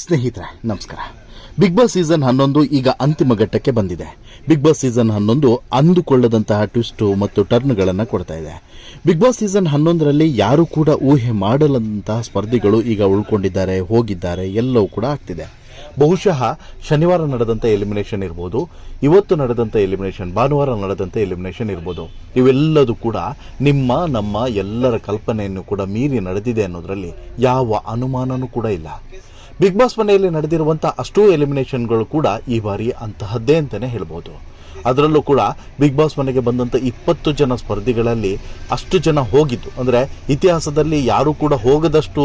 ಸ್ನೇಹಿತರೆ, ನಮಸ್ಕಾರ. Big Boss season ಹನ್ನೊಂದು ಈಗ ಅಂತಿಮ ಘಟ್ಟಕ್ಕೆ ಬಂದಿದೆ. ಬಿಗ್ ಬಾಸ್ ಸೀಸನ್ ಹನ್ನೊಂದು ಅಂದುಕೊಳ್ಳದಂತಹ ಟ್ವಿಸ್ಟ್ ಮತ್ತು ಟರ್ನ್ಗಳನ್ನು ಕೊಡ್ತಾ ಇದೆ. ಬಿಗ್ ಬಾಸ್ ಸೀಸನ್ ಹನ್ನೊಂದರಲ್ಲಿ ಯಾರು ಕೂಡ ಊಹೆ ಮಾಡಲಂತಹ ಸ್ಪರ್ಧಿಗಳು ಈಗ ಉಳ್ಕೊಂಡಿದ್ದಾರೆ, ಹೋಗಿದ್ದಾರೆ, ಎಲ್ಲವೂ ಕೂಡ ಆಗ್ತಿದೆ. ಬಹುಶಃ ಶನಿವಾರ ನಡೆದಂಥ ಎಲಿಮಿನೇಷನ್ ಇರ್ಬೋದು, ಇವತ್ತು ನಡೆದಂಥ ಎಲಿಮಿನೇಷನ್ ಭಾನುವಾರ ನಡೆದಂಥ ಎಲಿಮಿನೇಷನ್ ಇರ್ಬೋದು. ಇವೆಲ್ಲದೂ ಕೂಡ ನಿಮ್ಮ, ನಮ್ಮ ಎಲ್ಲರ ಕಲ್ಪನೆಯನ್ನು ಕೂಡ ಮೀರಿ ನಡೆದಿದೆ ಅನ್ನೋದರಲ್ಲಿ ಯಾವ ಅನುಮಾನನೂ ಕೂಡ ಇಲ್ಲ. ಬಿಗ್ ಬಾಸ್ ಮನೆಯಲ್ಲಿ ನಡೆದಿರುವಂಥ ಅಷ್ಟೂ ಎಲಿಮಿನೇಷನ್ಗಳು ಕೂಡ ಈ ಬಾರಿ ಅಂತಹದ್ದೇ ಅಂತಲೇ ಹೇಳ್ಬೋದು. ಅದರಲ್ಲೂ ಕೂಡ ಬಿಗ್ ಬಾಸ್ ಮನೆಗೆ ಬಂದಂಥ ಇಪ್ಪತ್ತು ಜನ ಸ್ಪರ್ಧಿಗಳಲ್ಲಿ ಅಷ್ಟು ಜನ ಹೋಗಿದ್ದು. ಅಂದರೆ ಇತಿಹಾಸದಲ್ಲಿ ಯಾರೂ ಕೂಡ ಹೋಗದಷ್ಟು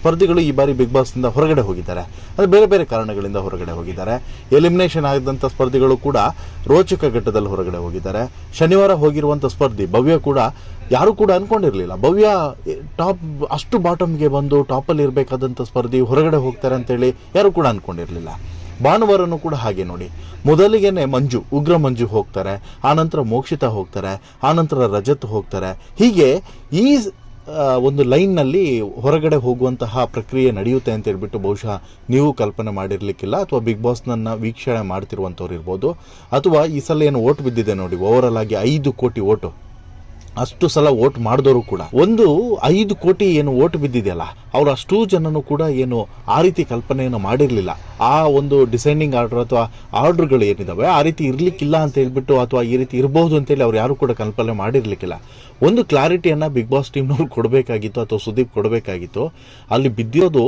ಸ್ಪರ್ಧಿಗಳು ಈ ಬಾರಿ ಬಿಗ್ ಬಾಸ್ನಿಂದ ಹೊರಗಡೆ ಹೋಗಿದ್ದಾರೆ. ಅಂದರೆ ಬೇರೆ ಬೇರೆ ಕಾರಣಗಳಿಂದ ಹೊರಗಡೆ ಹೋಗಿದ್ದಾರೆ. ಎಲಿಮಿನೇಷನ್ ಆಗಿದ್ದಂಥ ಸ್ಪರ್ಧಿಗಳು ಕೂಡ ರೋಚಕ ಘಟ್ಟದಲ್ಲಿ ಹೊರಗಡೆ ಹೋಗಿದ್ದಾರೆ. ಶನಿವಾರ ಹೋಗಿರುವಂಥ ಸ್ಪರ್ಧಿ ಭವ್ಯ ಕೂಡ ಯಾರು ಕೂಡ ಅನ್ಕೊಂಡಿರಲಿಲ್ಲ. ಭವ್ಯ ಟಾಪ್, ಅಷ್ಟು ಬಾಟಮ್ಗೆ ಬಂದು ಟಾಪಲ್ಲಿ ಇರಬೇಕಾದಂಥ ಸ್ಪರ್ಧಿ ಹೊರಗಡೆ ಹೋಗ್ತಾರೆ ಅಂತೇಳಿ ಯಾರು ಕೂಡ ಅನ್ಕೊಂಡಿರಲಿಲ್ಲ. ಭಾನುವಾರನೂ ಕೂಡ ಹಾಗೆ ನೋಡಿ. ಮೊದಲಿಗೆನೆ ಮಂಜು, ಉಗ್ರ ಮಂಜು ಹೋಗ್ತಾರೆ, ಆನಂತರ ಮೋಕ್ಷಿತ ಹೋಗ್ತಾರೆ, ಆನಂತರ ರಜತ್ ಹೋಗ್ತಾರೆ. ಹೀಗೆ ಈ ಒಂದು ಲೈನ್ನಲ್ಲಿ ಹೊರಗಡೆ ಹೋಗುವಂತಹ ಪ್ರಕ್ರಿಯೆ ನಡೆಯುತ್ತೆ ಅಂತ ಹೇಳ್ಬಿಟ್ಟು ಬಹುಶಃ ನೀವು ಕಲ್ಪನೆ ಮಾಡಿರಲಿಕ್ಕಿಲ್ಲ ಅಥವಾ ಬಿಗ್ ಬಾಸ್ನನ್ನು ವೀಕ್ಷಣೆ ಮಾಡ್ತಿರುವಂಥವ್ರು ಇರ್ಬೋದು ಅಥವಾ ಈ ಸಲ ಏನು ಓಟ್ ಬಿದ್ದಿದೆ ನೋಡಿ, ಓವರಾಲ್ ಆಗಿ ಐದು ಕೋಟಿ ಓಟು. ಅಷ್ಟು ಸಲ ವೋಟ್ ಮಾಡಿದವರು ಕೂಡ. ಒಂದು ಐದು ಕೋಟಿ ಏನು ಓಟ್ ಬಿದ್ದಿದೆಯಲ್ಲ, ಅವರು ಅಷ್ಟೂ ಜನನು ಕೂಡ ಏನು ಆ ರೀತಿ ಕಲ್ಪನೆಯನ್ನು ಮಾಡಿರಲಿಲ್ಲ. ಆ ಒಂದು ಡಿಸೈನಿಂಗ್ ಆರ್ಡರ್ ಅಥವಾ ಆರ್ಡರ್ಗಳು ಏನಿದಾವೆ, ಆ ರೀತಿ ಇರಲಿಕ್ಕಿಲ್ಲ ಅಂತ ಹೇಳ್ಬಿಟ್ಟು ಅಥವಾ ಈ ರೀತಿ ಇರಬಹುದು ಅಂತೇಳಿ ಅವ್ರು ಯಾರು ಕೂಡ ಕಲ್ಪನೆ ಮಾಡಿರಲಿಕ್ಕಿಲ್ಲ. ಒಂದು ಕ್ಲಾರಿಟಿಯನ್ನು ಬಿಗ್ ಬಾಸ್ ಟೀಮ್ನವ್ರು ಕೊಡಬೇಕಾಗಿತ್ತು ಅಥವಾ ಸುದೀಪ್ ಕೊಡಬೇಕಾಗಿತ್ತು. ಅಲ್ಲಿ ಬಿದ್ದಿರೋದು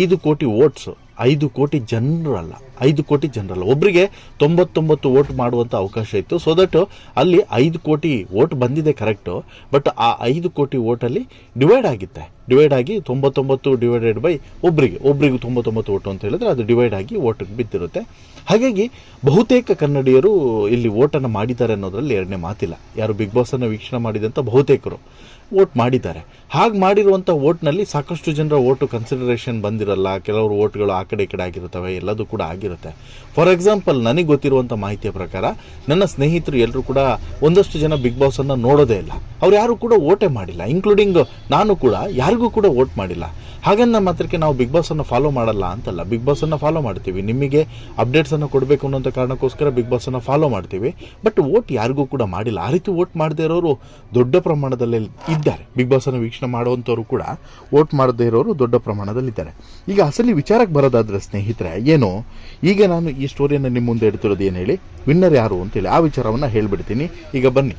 ಐದು ಕೋಟಿ ವೋಟ್ಸ್. ಐದು ಕೋಟಿ ಜನರಲ್ಲ, ಐದು ಕೋಟಿ ಜನರಲ್ಲ. ಒಬ್ಬರಿಗೆ ತೊಂಬತ್ತೊಂಬತ್ತು ವೋಟ್ ಮಾಡುವಂಥ ಅವಕಾಶ ಇತ್ತು. ಸೊ ದಟ್ ಅಲ್ಲಿ ಐದು ಕೋಟಿ ವೋಟ್ ಬಂದಿದೆ ಕರೆಕ್ಟು ಬಟ್ ಆ ಐದು ಕೋಟಿ ಓಟಲ್ಲಿ ಡಿವೈಡ್ ಆಗುತ್ತೆ. ಡಿವೈಡ್ ಆಗಿ ತೊಂಬತ್ತೊಂಬತ್ತು ಡಿವೈಡೆಡ್ ಬೈ ಒಬ್ಬರಿಗೆ ಒಬ್ಬರಿಗೆ ತೊಂಬತ್ತೊಂಬತ್ತು ಓಟು ಅಂತ ಹೇಳಿದ್ರೆ ಅದು ಡಿವೈಡ್ ಆಗಿ ಓಟಿಗೆ ಬಿದ್ದಿರುತ್ತೆ. ಹಾಗಾಗಿ ಬಹುತೇಕ ಕನ್ನಡಿಯರು ಇಲ್ಲಿ ಓಟನ್ನು ಮಾಡಿದ್ದಾರೆ ಅನ್ನೋದ್ರಲ್ಲಿ ಎರಡನೇ ಮಾತಿಲ್ಲ. ಯಾರು ಬಿಗ್ ಬಾಸನ್ನು ವೀಕ್ಷಣೆ ಮಾಡಿದಂಥ ಬಹುತೇಕರು. ವೋಟ್ ಮಾಡಿದ್ದಾರೆ. ಹಾಗೆ ಮಾಡಿರುವಂಥ ವೋಟ್ನಲ್ಲಿ ಸಾಕಷ್ಟು ಜನರ ಓಟು ಕನ್ಸಿಡರೇಷನ್ ಬಂದಿರಲ್ಲ, ಕೆಲವರು ಓಟ್ಗಳು ಆ ಕಡೆ ಈ ಕಡೆ ಆಗಿರುತ್ತವೆ, ಎಲ್ಲದೂ ಕೂಡ ಆಗಿರುತ್ತೆ. ಫಾರ್ ಎಕ್ಸಾಂಪಲ್ ನನಗೆ ಗೊತ್ತಿರುವಂಥ ಮಾಹಿತಿಯ ಪ್ರಕಾರ, ನನ್ನ ಸ್ನೇಹಿತರು ಎಲ್ಲರೂ ಕೂಡ ಒಂದಷ್ಟು ಜನ ಬಿಗ್ ಬಾಸನ್ನು ನೋಡೋದೇ ಇಲ್ಲ. ಅವ್ರು ಯಾರು ಕೂಡ ಓಟೇ ಮಾಡಿಲ್ಲ ಇನ್ಕ್ಲೂಡಿಂಗ್ ನಾನು ಕೂಡ, ಯಾರಿಗೂ ಕೂಡ ವೋಟ್ ಮಾಡಿಲ್ಲ. ಹಾಗನ್ನ ಮಾತ್ರಕ್ಕೆ ನಾವು ಬಿಗ್ ಬಾಸ್ ಅನ್ನು ಫಾಲೋ ಮಾಡಲ್ಲ ಅಂತಲ್ಲ. ಬಿಗ್ ಬಾಸ್ ಅನ್ನು ಫಾಲೋ ಮಾಡ್ತೀವಿ. ನಿಮಗೆ ಅಪ್ಡೇಟ್ಸ್ ಅನ್ನು ಕೊಡಬೇಕು ಅನ್ನೋಂಥ ಕಾರಣಕ್ಕೋಸ್ಕರ ಬಿಗ್ ಬಾಸ್ ಅನ್ನು ಫಾಲೋ ಮಾಡ್ತೀವಿ. ಬಟ್ ಓಟ್ ಯಾರಿಗೂ ಕೂಡ ಮಾಡಿಲ್ಲ. ಆ ರೀತಿ ಓಟ್ ಮಾಡದೇ ಇರೋರು ದೊಡ್ಡ ಪ್ರಮಾಣದಲ್ಲಿ ಇದ್ದಾರೆ. ಬಿಗ್ ಬಾಸ್ ಅನ್ನು ವೀಕ್ಷಣೆ ಮಾಡುವಂಥವ್ರು ಕೂಡ ಓಟ್ ಮಾಡದೇ ಇರೋರು ದೊಡ್ಡ ಪ್ರಮಾಣದಲ್ಲಿ ಇದ್ದಾರೆ. ಈಗ ಅಸಲಿ ವಿಚಾರಕ್ಕೆ ಬರೋದಾದ್ರೆ, ಸ್ನೇಹಿತರೆ, ಏನು? ಈಗ ನಾನು ಈ ಸ್ಟೋರಿಯನ್ನು ನಿಮ್ಮ ಮುಂದೆ ಇಡ್ತಿರೋದು ಏನು ಹೇಳಿ? ವಿನ್ನರ್ ಯಾರು ಅಂತೇಳಿ ಆ ವಿಚಾರವನ್ನು ಹೇಳಿಬಿಡ್ತೀನಿ. ಈಗ ಬನ್ನಿ.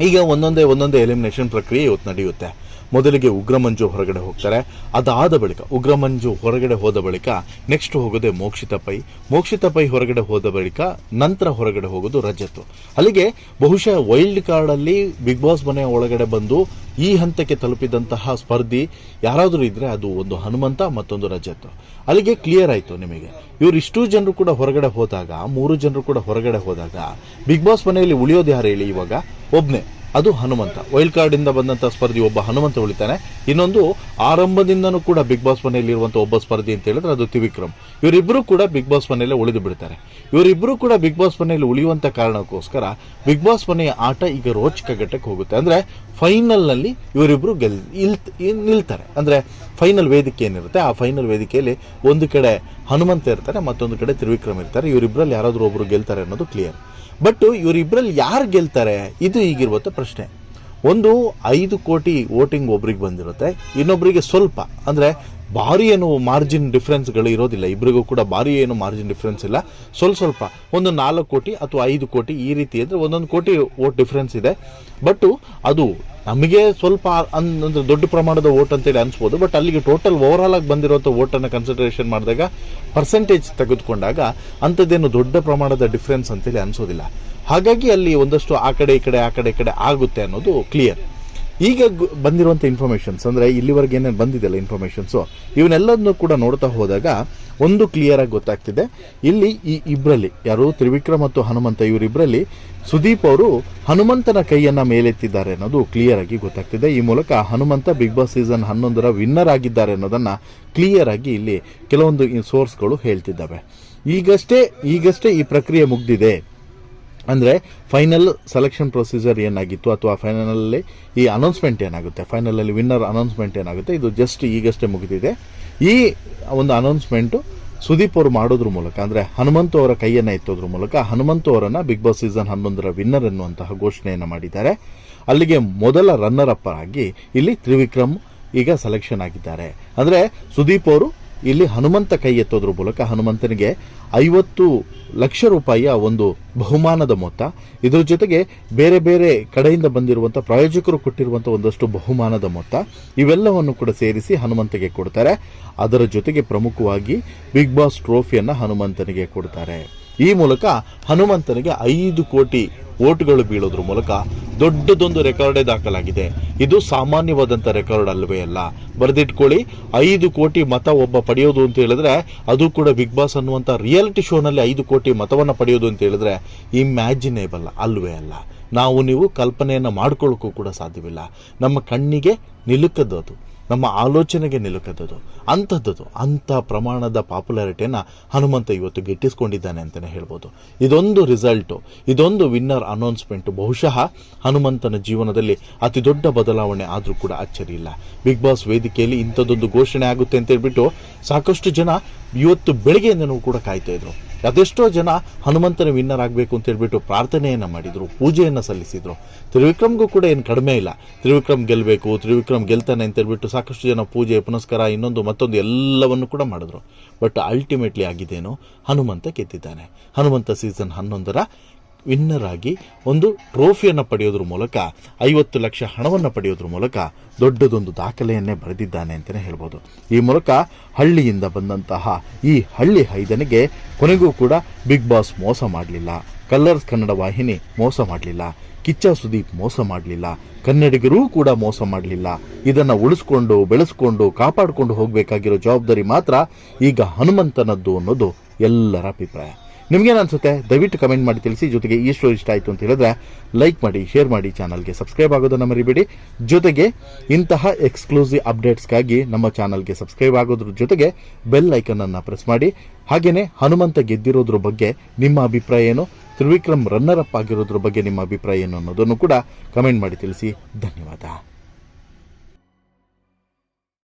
ಈಗ ಒಂದೊಂದೇ ಒಂದೊಂದೇ ಎಲಿಮಿನೇಷನ್ ಪ್ರಕ್ರಿಯೆ ಇವತ್ತು ನಡೆಯುತ್ತೆ. ಮೊದಲಿಗೆ ಉಗ್ರಮಂಜು ಹೊರಗಡೆ ಹೋಗ್ತಾರೆ. ಅದಾದ ಬಳಿಕ, ಉಗ್ರಮಂಜು ಹೊರಗಡೆ ಹೋದ ಬಳಿಕ ನೆಕ್ಸ್ಟ್ ಹೋಗೋದೇ ಮೋಕ್ಷಿತ ಪೈ. ಮೋಕ್ಷಿತ ಪೈ ಹೊರಗಡೆ ಹೋದ ಬಳಿಕ ನಂತರ ಹೊರಗಡೆ ಹೋಗೋದು ರಜತ್ ಅಲ್ಲಿಗೆ ಬಹುಶಃ ವೈಲ್ಡ್ ಕಾರ್ಡ್ ಅಲ್ಲಿ ಬಿಗ್ ಬಾಸ್ ಮನೆಯ ಒಳಗಡೆ ಬಂದು ಈ ಹಂತಕ್ಕೆ ತಲುಪಿದಂತಹ ಸ್ಪರ್ಧಿ ಯಾರಾದರೂ ಇದ್ರೆ ಅದು ಒಂದು ಹನುಮಂತ ಮತ್ತೊಂದು ರಜತ್ ಅಲ್ಲಿಗೆ ಕ್ಲಿಯರ್ ಆಯ್ತು ನಿಮಗೆ. ಇವರು ಇಷ್ಟು ಜನರು ಕೂಡ ಹೊರಗಡೆ ಹೋದಾಗ, ಮೂರು ಜನರು ಕೂಡ ಹೊರಗಡೆ ಹೋದಾಗ ಬಿಗ್ ಬಾಸ್ ಮನೆಯಲ್ಲಿ ಉಳಿಯೋದು ಯಾರು ಹೇಳಿ ಇವಾಗ? ಒಬ್ನೇ. ಅದು ಹನುಮಂತ. ವೈಲ್ಡ್ ಕಾರ್ಡ್ ಇಂದ ಬಂದಂತ ಸ್ಪರ್ಧಿ ಒಬ್ಬ ಹನುಮಂತ ಉಳಿತಾನೆ. ಇನ್ನೊಂದು ಆರಂಭದಿಂದನೂ ಕೂಡ ಬಿಗ್ ಬಾಸ್ ಮನೆಯಲ್ಲಿ ಇರುವಂತ ಒಬ್ಬ ಸ್ಪರ್ಧಿ ಅಂತ ಹೇಳಿದ್ರೆ ಅದು ತ್ರಿವಿಕ್ರಮ್. ಇವರಿಬ್ಬರು ಕೂಡ ಬಿಗ್ ಬಾಸ್ ಮನೆಯಲ್ಲೇ ಉಳಿದು ಬಿಡ್ತಾರೆ. ಇವರಿಬ್ಬರು ಕೂಡ ಬಿಗ್ ಬಾಸ್ ಮನೆಯಲ್ಲಿ ಉಳಿಯುವಂತ ಕಾರಣಕ್ಕೋಸ್ಕರ ಬಿಗ್ ಬಾಸ್ ಮನೆಯ ಆಟ ಈಗ ರೋಚಕ ಘಟ್ಟಕ್ಕೆ ಹೋಗುತ್ತೆ. ಅಂದ್ರೆ ಫೈನಲ್ನಲ್ಲಿ ಇವರಿಬ್ರು ಗೆಲ್ ನಿಲ್ತಾರೆ. ಅಂದ್ರೆ ಫೈನಲ್ ವೇದಿಕೆ ಏನಿರುತ್ತೆ, ಆ ಫೈನಲ್ ವೇದಿಕೆಯಲ್ಲಿ ಒಂದು ಕಡೆ ಹನುಮಂತ ಇರ್ತಾರೆ, ಮತ್ತೊಂದು ಕಡೆ ತ್ರಿವಿಕ್ರಮ್ ಇರ್ತಾರೆ. ಇವರಿಬ್ಬರಲ್ಲಿ ಯಾರಾದರೂ ಒಬ್ರು ಗೆಲ್ತಾರೆ ಅನ್ನೋದು ಕ್ಲಿಯರ್. ಬಟ್ ಇವರಿಬ್ಬರಲ್ಲಿ ಯಾರು ಗೆಲ್ತಾರೆ? ಇದು ಈಗಿರುವಂತ ಪ್ರಶ್ನೆ. ಒಂದು ಐದು ಕೋಟಿ ವೋಟಿಂಗ್ ಒಬ್ರಿಗೆ ಬಂದಿರುತ್ತೆ ಇನ್ನೊಬ್ಬರಿಗೆ ಸ್ವಲ್ಪ. ಅಂದ್ರೆ ಭಾರಿ ಏನು ಮಾರ್ಜಿನ್ ಡಿಫ್ರೆನ್ಸ್ಗಳು ಇರೋದಿಲ್ಲ. ಇಬ್ಬರಿಗೂ ಕೂಡ ಭಾರಿ ಏನು ಮಾರ್ಜಿನ್ ಡಿಫ್ರೆನ್ಸ್ ಇಲ್ಲ. ಸ್ವಲ್ಪ ಸ್ವಲ್ಪ ಒಂದು ನಾಲ್ಕು ಕೋಟಿ ಅಥವಾ ಐದು ಕೋಟಿ ಈ ರೀತಿ ಅಂದ್ರೆ ಒಂದೊಂದು ಕೋಟಿ ವೋಟ್ ಡಿಫ್ರೆನ್ಸ್ ಇದೆ. ಬಟ್ ಅದು ನಮಗೆ ಸ್ವಲ್ಪ ಅಂದ್ರೆ ದೊಡ್ಡ ಪ್ರಮಾಣದ ಓಟ್ ಅಂತೇಳಿ ಅನ್ಸ್ಬೋದು. ಬಟ್ ಅಲ್ಲಿಗೆ ಟೋಟಲ್ ಓವರ್ ಆಗಿ ಬಂದಿರುವಂಥ ವೋಟನ್ನು ಕನ್ಸಿಡರೇಷನ್ ಮಾಡಿದಾಗ ಪರ್ಸೆಂಟೇಜ್ ತೆಗೆದುಕೊಂಡಾಗ ಅಂಥದ್ದೇನು ದೊಡ್ಡ ಪ್ರಮಾಣದ ಡಿಫ್ರೆನ್ಸ್ ಅಂತೇಳಿ ಅನ್ಸೋದಿಲ್ಲ. ಹಾಗಾಗಿ ಅಲ್ಲಿ ಒಂದಷ್ಟು ಆ ಕಡೆ ಈ ಕಡೆ ಆ ಕಡೆ ಈ ಕಡೆ ಆಗುತ್ತೆ ಅನ್ನೋದು ಕ್ಲಿಯರ್ ಈಗ ಬಂದಿರುವಂಥ ಇನ್ಫಾರ್ಮೇಷನ್ಸ್ ಅಂದರೆ ಇಲ್ಲಿವರೆಗೆ ಏನೇನು ಬಂದಿದೆಯಲ್ಲ ಇನ್ಫಾರ್ಮೇಷನ್ಸು ಇವನ್ನೆಲ್ಲದನ್ನು ಕೂಡ ನೋಡ್ತಾ ಹೋದಾಗ ಒಂದು ಕ್ಲಿಯರ್ ಆಗಿ ಗೊತ್ತಾಗ್ತಿದೆ. ಇಲ್ಲಿ ಈ ಇಬ್ಬರಲ್ಲಿ ಯಾರು ತ್ರಿವಿಕ್ರಮ್ ಮತ್ತು ಹನುಮಂತ ಇವರಿಬ್ಬರಲ್ಲಿ ಸುದೀಪ್ ಅವರು ಹನುಮಂತನ ಕೈಯನ್ನ ಮೇಲೆತ್ತಿದ್ದಾರೆ ಅನ್ನೋದು ಕ್ಲಿಯರ್ ಆಗಿ ಗೊತ್ತಾಗ್ತಿದೆ. ಈ ಮೂಲಕ ಹನುಮಂತ ಬಿಗ್ ಬಾಸ್ ಸೀಸನ್ ಹನ್ನೊಂದರ ವಿನ್ನರ್ ಆಗಿದ್ದಾರೆ ಅನ್ನೋದನ್ನ ಕ್ಲಿಯರ್ ಆಗಿ ಇಲ್ಲಿ ಕೆಲವೊಂದು ಸೋರ್ಸ್ಗಳು ಹೇಳ್ತಿದ್ದಾವೆ. ಈಗಷ್ಟೇ ಈಗಷ್ಟೇ ಈ ಪ್ರಕ್ರಿಯೆ ಮುಗ್ದಿದೆ. ಅಂದರೆ ಫೈನಲ್ ಸೆಲೆಕ್ಷನ್ ಪ್ರೊಸೀಜರ್ ಏನಾಗಿತ್ತು ಅಥವಾ ಫೈನಲಲ್ಲಿ ಈ ಅನೌನ್ಸ್ಮೆಂಟ್ ಏನಾಗುತ್ತೆ? ಫೈನಲಲ್ಲಿ ವಿನ್ನರ್ ಅನೌನ್ಸ್ಮೆಂಟ್ ಏನಾಗುತ್ತೆ? ಇದು ಜಸ್ಟ್ ಈಗಷ್ಟೇ ಮುಗಿದಿದೆ. ಈ ಒಂದು ಅನೌನ್ಸ್ಮೆಂಟು ಸುದೀಪ್ ಅವರು ಮಾಡೋದ್ರ ಮೂಲಕ, ಅಂದರೆ ಹನುಮಂತು ಅವರ ಕೈಯನ್ನು ಎತ್ತೋದ್ರ ಮೂಲಕ, ಹನುಮಂತು ಅವರನ್ನು ಬಿಗ್ ಬಾಸ್ ಸೀಸನ್ ಹನ್ನೊಂದರ ವಿನ್ನರ್ ಎನ್ನುವಂತಹ ಘೋಷಣೆಯನ್ನು ಮಾಡಿದ್ದಾರೆ. ಅಲ್ಲಿಗೆ ಮೊದಲ ರನ್ನರ್ ಅಪ್ ಆಗಿ ಇಲ್ಲಿ ತ್ರಿವಿಕ್ರಮ್ ಈಗ ಸೆಲೆಕ್ಷನ್ ಆಗಿದ್ದಾರೆ. ಅಂದರೆ ಸುದೀಪ್ ಅವರು ಇಲ್ಲಿ ಹನುಮಂತ ಕೈ ಎತ್ತೋದ್ರ ಮೂಲಕ ಹನುಮಂತನಿಗೆ ಐವತ್ತು ಲಕ್ಷ ರೂಪಾಯಿಯ ಒಂದು ಬಹುಮಾನದ ಮೊತ್ತ. ಇದರ ಜೊತೆಗೆ ಬೇರೆ ಬೇರೆ ಕಡೆಯಿಂದ ಬಂದಿರುವಂಥ ಪ್ರಾಯೋಜಕರು ಕೊಟ್ಟಿರುವಂಥ ಒಂದಷ್ಟು ಬಹುಮಾನದ ಮೊತ್ತ. ಇವೆಲ್ಲವನ್ನು ಕೂಡ ಸೇರಿಸಿ ಹನುಮಂತಗೆ ಕೊಡ್ತಾರೆ. ಅದರ ಜೊತೆಗೆ ಪ್ರಮುಖವಾಗಿ ಬಿಗ್ ಬಾಸ್ ಟ್ರೋಫಿಯನ್ನು ಹನುಮಂತನಿಗೆ ಕೊಡ್ತಾರೆ. ಈ ಮೂಲಕ ಹನುಮಂತನಿಗೆ ಐದು ಕೋಟಿ ಓಟ್ಗಳು ಬೀಳೋದ್ರ ಮೂಲಕ ದೊಡ್ಡದೊಂದು ರೆಕಾರ್ಡೇ ದಾಖಲಾಗಿದೆ. ಇದು ಸಾಮಾನ್ಯವಾದಂಥ ರೆಕಾರ್ಡ್ ಅಲ್ಲವೇ ಅಲ್ಲ. ಬರೆದಿಟ್ಕೊಳ್ಳಿ, ಐದು ಕೋಟಿ ಮತ ಒಬ್ಬ ಪಡೆಯೋದು ಅಂತ ಹೇಳಿದ್ರೆ ಅದು ಕೂಡ ಬಿಗ್ ಬಾಸ್ ಅನ್ನುವಂಥ ರಿಯಾಲಿಟಿ ಶೋನಲ್ಲಿ ಐದು ಕೋಟಿ ಮತವನ್ನು ಪಡೆಯೋದು ಅಂತ ಹೇಳಿದ್ರೆ ಇಮ್ಯಾಜಿನೇಬಲ್ ಅಲ್ವೇ ಅಲ್ಲ. ನಾವು ನೀವು ಕಲ್ಪನೆಯನ್ನು ಮಾಡ್ಕೊಳ್ಳೋಕ್ಕೂ ಕೂಡ ಸಾಧ್ಯವಿಲ್ಲ. ನಮ್ಮ ಕಣ್ಣಿಗೆ ನಿಲುಕದ್ದು ಅದು. ನಮ್ಮ ಆಲೋಚನೆಗೆ ನಿಲುಕದ್ದು. ಅಂಥದ್ದು ಅಂಥ ಪ್ರಮಾಣದ ಪಾಪ್ಯುಲಾರಿಟಿಯನ್ನು ಹನುಮಂತ ಇವತ್ತು ಗಿಟ್ಟಿಸ್ಕೊಂಡಿದ್ದಾನೆ ಅಂತಲೇ ಹೇಳ್ಬೋದು. ಇದೊಂದು ರಿಸಲ್ಟು. ಇದೊಂದು ವಿನ್ನರ್ ಅನೌನ್ಸ್ಮೆಂಟು. ಬಹುಶಃ ಹನುಮಂತನ ಜೀವನದಲ್ಲಿ ಅತಿ ದೊಡ್ಡ ಬದಲಾವಣೆ ಆದರೂ ಕೂಡ ಅಚ್ಚರಿ ಇಲ್ಲ. ಬಿಗ್ ಬಾಸ್ ವೇದಿಕೆಯಲ್ಲಿ ಇಂಥದ್ದೊಂದು ಘೋಷಣೆ ಆಗುತ್ತೆ ಅಂತ ಹೇಳ್ಬಿಟ್ಟು ಸಾಕಷ್ಟು ಜನ ಇವತ್ತು ಬೆಳಗ್ಗೆಯಿಂದನೂ ಕೂಡ ಕಾಯ್ತಾ ಇದ್ರು. ಅದೆಷ್ಟೋ ಜನ ಹನುಮಂತನ ವಿನ್ನರ್ ಆಗಬೇಕು ಅಂತ ಹೇಳ್ಬಿಟ್ಟು ಪ್ರಾರ್ಥನೆಯನ್ನು ಮಾಡಿದರು, ಪೂಜೆಯನ್ನು ಸಲ್ಲಿಸಿದರು. ತ್ರಿವಿಕ್ರಮ್ಗೂ ಕೂಡ ಏನು ಕಡಿಮೆ ಇಲ್ಲ. ತ್ರಿವಿಕ್ರಮ್ ಗೆಲ್ಲಬೇಕು ತ್ರಿವಿಕ್ರಮ್ ಗೆಲ್ತಾನೆ ಅಂತ ಹೇಳ್ಬಿಟ್ಟು ಸಾಕಷ್ಟು ಜನ ಪೂಜೆ, ಪುನಸ್ಕಾರ, ಇನ್ನೊಂದು ಮತ್ತೊಂದು ಎಲ್ಲವನ್ನು ಕೂಡ ಮಾಡಿದ್ರು. ಬಟ್ ಅಲ್ಟಿಮೇಟ್ಲಿ ಆಗಿದ್ದೇನು? ಹನುಮಂತ ಗೆದ್ದಿದ್ದಾನೆ. ಹನುಮಂತ ಸೀಸನ್ ಹನ್ನೊಂದರ ವಿನ್ನರ್ ಆಗಿ ಒಂದು ಟ್ರೋಫಿಯನ್ನು ಪಡೆಯೋದ್ರ ಮೂಲಕ, ಐವತ್ತು ಲಕ್ಷ ಹಣವನ್ನು ಪಡೆಯೋದ್ರ ಮೂಲಕ ದೊಡ್ಡದೊಂದು ದಾಖಲೆಯನ್ನೇ ಬರೆದಿದ್ದಾನೆ ಅಂತಲೇ ಹೇಳ್ಬೋದು. ಈ ಮೂಲಕ ಹಳ್ಳಿಯಿಂದ ಬಂದಂತಹ ಈ ಹಳ್ಳಿ ಹೈದನಿಗೆ ಕೊನೆಗೂ ಕೂಡ ಬಿಗ್ ಬಾಸ್ ಮೋಸ ಮಾಡಲಿಲ್ಲ. ಕಲ್ಲರ್ಸ್ ಕನ್ನಡ ವಾಹಿನಿ ಮೋಸ ಮಾಡಲಿಲ್ಲ. ಕಿಚ್ಚ ಸುದೀಪ್ ಮೋಸ ಮಾಡಲಿಲ್ಲ. ಕನ್ನಡಿಗರೂ ಕೂಡ ಮೋಸ ಮಾಡಲಿಲ್ಲ. ಇದನ್ನು ಉಳಿಸ್ಕೊಂಡು, ಬೆಳೆಸ್ಕೊಂಡು, ಕಾಪಾಡಿಕೊಂಡು ಹೋಗಬೇಕಾಗಿರೋ ಜವಾಬ್ದಾರಿ ಮಾತ್ರ ಈಗ ಹನುಮಂತನದ್ದು ಅನ್ನೋದು ಎಲ್ಲರ ಅಭಿಪ್ರಾಯ. ನಿಮ್ಗೇನು ಅನಿಸುತ್ತೆ? ದಯವಿಟ್ಟು ಕಮೆಂಟ್ ಮಾಡಿ ತಿಳಿಸಿ. ಜೊತೆಗೆ ಈ ಸ್ಟೋರಿ ಇಷ್ಟ ಆಯಿತು ಅಂತ ಹೇಳಿದ್ರೆ ಲೈಕ್ ಮಾಡಿ ಶೇರ್ ಮಾಡಿ ಚಾನಲ್ಗೆ ಸಬ್ಸ್ಕ್ರೈಬ್ ಆಗೋದನ್ನು ಮರಿಬೇಡಿ. ಜೊತೆಗೆ ಇಂತಹ ಎಕ್ಸ್ಕ್ಲೂಸಿವ್ ಅಪ್ಡೇಟ್ಸ್ಗಾಗಿ ನಮ್ಮ ಚಾನಲ್ಗೆ ಸಬ್ಸ್ಕ್ರೈಬ್ ಆಗೋದ್ರ ಜೊತೆಗೆ ಬೆಲ್ ಐಕನನ್ನು ಪ್ರೆಸ್ ಮಾಡಿ. ಹಾಗೆಯೇ ಹನುಮಂತ ಗೆದ್ದಿರೋದ್ರ ಬಗ್ಗೆ ನಿಮ್ಮ ಅಭಿಪ್ರಾಯ ಏನು? ತ್ರಿವಿಕ್ರಮ್ ರನ್ನರ್ ಅಪ್ ಆಗಿರೋದ್ರ ಬಗ್ಗೆ ನಿಮ್ಮ ಅಭಿಪ್ರಾಯ ಏನು ಅನ್ನೋದನ್ನು ಕೂಡ ಕಮೆಂಟ್ ಮಾಡಿ ತಿಳಿಸಿ. ಧನ್ಯವಾದ.